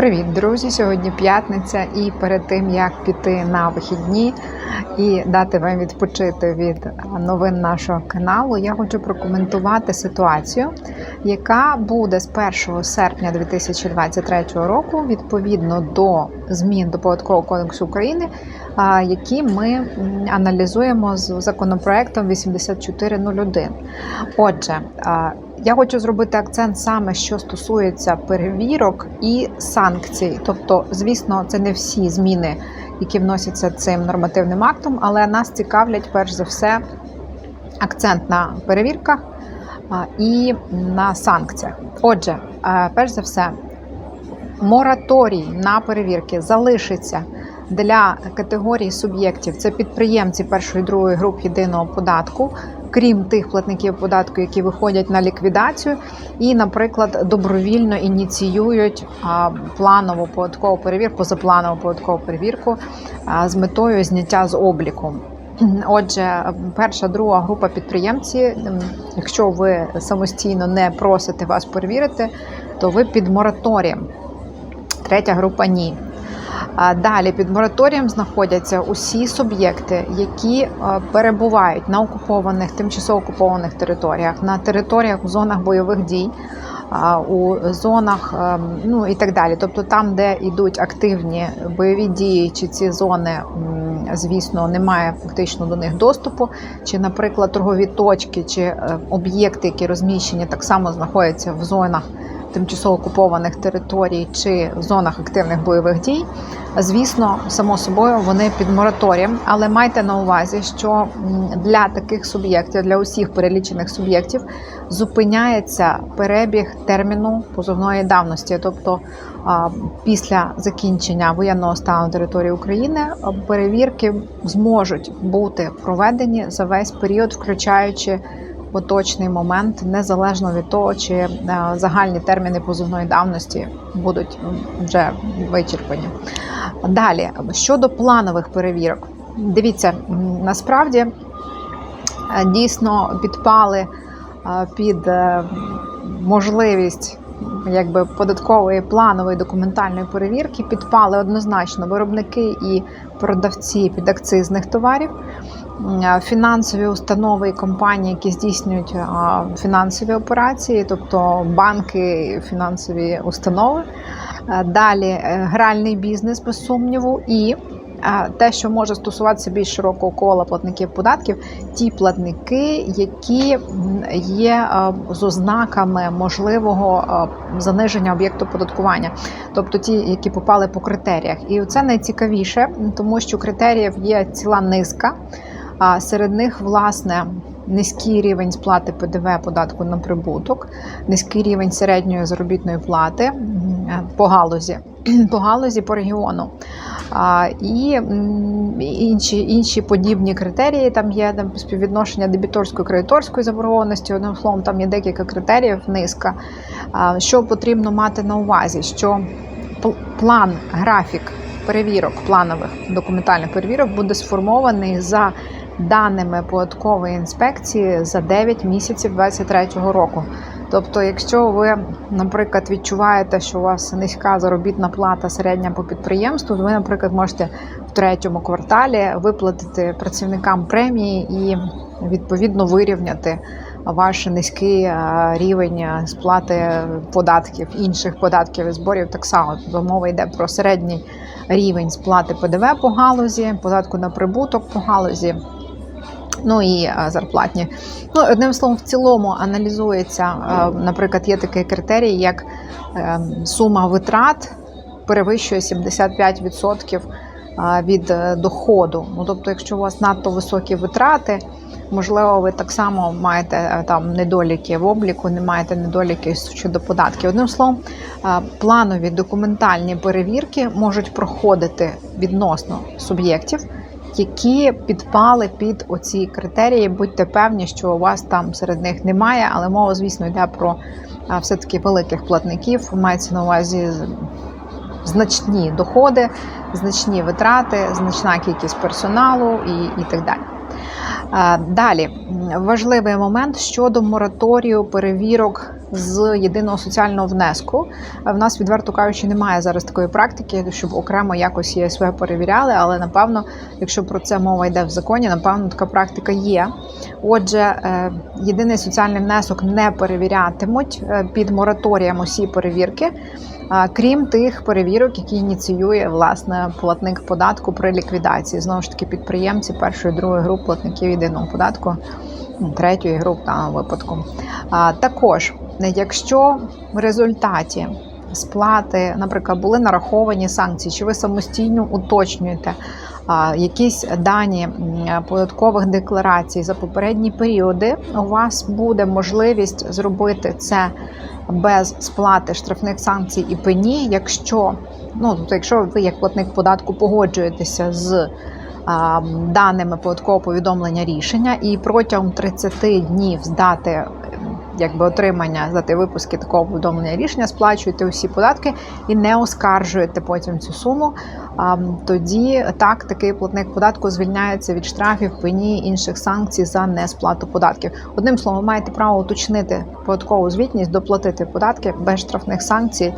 Привіт, друзі! Сьогодні п'ятниця, і перед тим як піти на вихідні і дати вам відпочити від новин нашого каналу, я хочу прокоментувати ситуацію, яка буде з 1 серпня 2023 року відповідно до змін до податкового кодексу України, які ми аналізуємо з законопроектом 8401. Отже, я хочу зробити акцент саме, що стосується перевірок і санкцій. Тобто, звісно, це не всі зміни, які вносяться цим нормативним актом, але нас цікавлять перш за все акцент на перевірках і на санкціях. Отже, е, перш за все, мораторій на перевірки залишиться для категорії суб'єктів. Це підприємці першої другої груп єдиного податку, крім тих платників податку, які виходять на ліквідацію, і, наприклад, добровільно ініціюють планову податкову перевірку, позапланову податкову перевірку з метою зняття з обліку. Отже, перша, друга група підприємці, якщо ви самостійно не просите вас перевірити, то ви під мораторієм. Третя група ні. Далі під мораторієм знаходяться усі суб'єкти, які е, перебувають на окупованих, тимчасово окупованих територіях, на територіях в зонах бойових дій, у зонах, е, ну і так далі. Тобто там, де йдуть активні бойові дії, чи ці зони, звісно, немає фактично до них доступу, чи, наприклад, торгові точки, чи е, об'єкти, які розміщені, так само знаходяться в зонах тимчасово окупованих територій чи в зонах активних бойових дій. Звісно, само собою вони під мораторієм, але майте на увазі, що для таких суб'єктів, для усіх перелічених суб'єктів, зупиняється перебіг терміну позовної давності, тобто після закінчення воєнного стану території України перевірки зможуть бути проведені за весь період, включаючи поточний момент, незалежно від того, чи е, загальні терміни позовної давності будуть вже вичерпані. Далі щодо планових перевірок, дивіться, насправді е, дійсно підпали е, під можливість. Якби податкової планової документальної перевірки підпали однозначно виробники і продавці підакцизних товарів, фінансові установи і компанії, які здійснюють фінансові операції, тобто банки, фінансові установи. Е, Далі е, гральний бізнес, без сумніву, і е, те, що може стосуватися більш широкого кола платників податків, ті платники, які є е, з ознаками можливого е, заниження об'єкту податкування, тобто ті, які попали по критеріях. І це найцікавіше, тому що критеріїв є ціла низка. А серед них, власне, низький рівень сплати ПДВ податку на прибуток, низький рівень середньої заробітної плати по галузі, по галузі по регіону. І інші, інші подібні критерії. Там є там, співвідношення дебіторської кредиторської заборгованості. Одним словом, там є декілька критеріїв, низка. Що потрібно мати на увазі? Що пл- план, графік перевірок, планових документальних перевірок буде сформований за даними податкової інспекції за 9 місяців 2023 року. Тобто, якщо ви, наприклад, відчуваєте, що у вас низька заробітна плата середня по підприємству, то ви, наприклад, можете в третьому кварталі виплатити працівникам премії і відповідно вирівняти ваш низький е, рівень сплати податків, інших податків і зборів. Так само Тобто мова йде про середній рівень сплати ПДВ по галузі, податку на прибуток по галузі. Ну і е, зарплатні. Ну, одним словом, в цілому аналізується, е, наприклад, є такий критерій, як е, сума витрат перевищує 75% е, від доходу. Ну, тобто, якщо у вас надто високі витрати, можливо, ви так само маєте там недоліки в обліку, не маєте недоліки щодо податків. Одним словом, планові документальні перевірки можуть проходити відносно суб'єктів які підпали під оці критерії. Будьте певні, що у вас там серед них немає, але мова, звісно, йде про все-таки великих платників. Мається на увазі значні доходи, значні витрати, значна кількість персоналу і, і так далі. А, Далі важливий момент щодо мораторію перевірок з єдиного соціального внеску. В нас, відверто кажучи, немає зараз такої практики, щоб окремо якось ЄСВ перевіряли, але напевно, якщо про це мова йде в законі, напевно, така практика є. Отже, е, єдиний соціальний внесок не перевірятимуть е, під мораторієм усі перевірки. Крім тих перевірок, які ініціює власне платник податку при ліквідації, знову ж таки, підприємці першої другої груп платників єдиного податку, ну, третьої групи в випадку. А, Також, якщо в результаті сплати, наприклад, були нараховані санкції, чи ви самостійно уточнюєте а, якісь дані податкових декларацій за попередні періоди, у вас буде можливість зробити це без сплати штрафних санкцій і пені, якщо ну тобто, якщо ви як платник податку погоджуєтеся з даними податкового повідомлення рішення і протягом 30 днів здати якби отримання здати випуски такого повідомлення рішення, сплачуєте усі податки і не оскаржуєте потім цю суму. а, Тоді так такий платник податку звільняється від штрафів, пені інших санкцій за несплату податків. Одним словом, маєте право уточнити податкову звітність, доплатити податки без штрафних санкцій.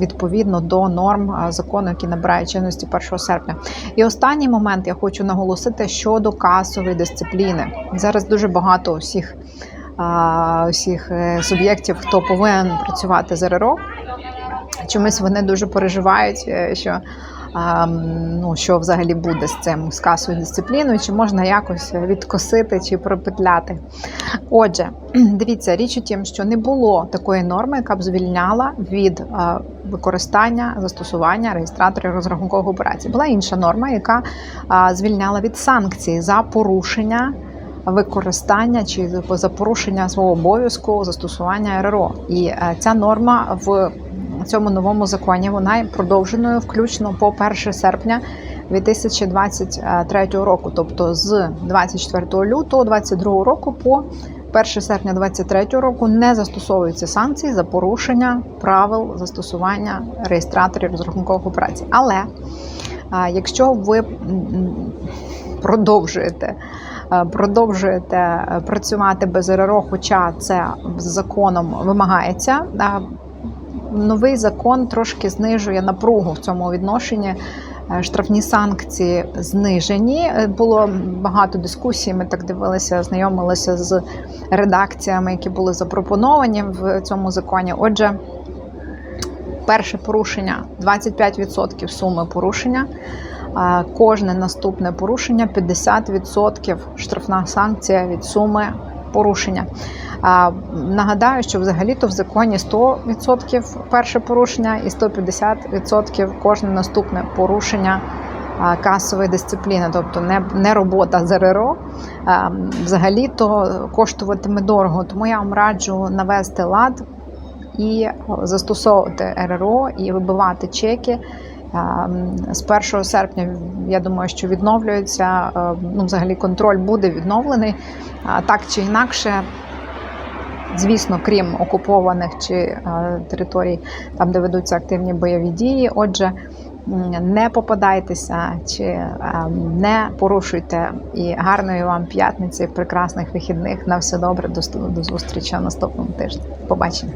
Відповідно до норм закону, які набирає чинності 1 серпня, і останній момент я хочу наголосити щодо касової дисципліни. Зараз дуже багато всіх усіх е, суб'єктів, хто повинен працювати з РРО. Чомусь вони дуже переживають, е, що ну, що взагалі буде з цим з касовою дисципліною, чи можна якось відкосити чи пропетляти. Отже, дивіться, річ у тім, що не було такої норми, яка б звільняла від використання застосування реєстраторів розрахункових операцій. Була інша норма, яка звільняла від санкцій за порушення використання чи за порушення свого обов'язку застосування РРО. І е, ця норма в цьому новому законі вона є продовженою включно по 1 серпня 2023 року, тобто з 24 лютого 2022 року по 1 серпня 2023 року не застосовуються санкції за порушення правил застосування реєстраторів розрахункових операцій. Але якщо ви продовжуєте е, продовжуєте е, працювати без РРО, хоча це законом вимагається. Новий закон трошки знижує напругу в цьому відношенні. Е, Штрафні санкції знижені. Е, Було багато дискусій. Ми так дивилися, знайомилися з редакціями, які були запропоновані в цьому законі. Отже, перше порушення 25% суми порушення. Кожне наступне порушення 50% штрафна санкція від суми порушення. А, Нагадаю, що взагалі-то в законі 100% перше порушення і 150% кожне наступне порушення касової дисципліни, тобто не, не робота з РРО, взагалі-то коштуватиме дорого. Тому я вам раджу навести лад і застосовувати РРО і вибивати чеки. А, З 1 серпня я думаю, що відновлюється. е, Ну, взагалі, контроль буде відновлений. Так чи інакше, звісно, крім окупованих чи е, територій, там, де ведуться активні бойові дії. Отже, не попадайтеся чи е, не порушуйте. І гарної вам п'ятниці, прекрасних вихідних. На все добре. До, зустрічі на наступному тижні. Побачення.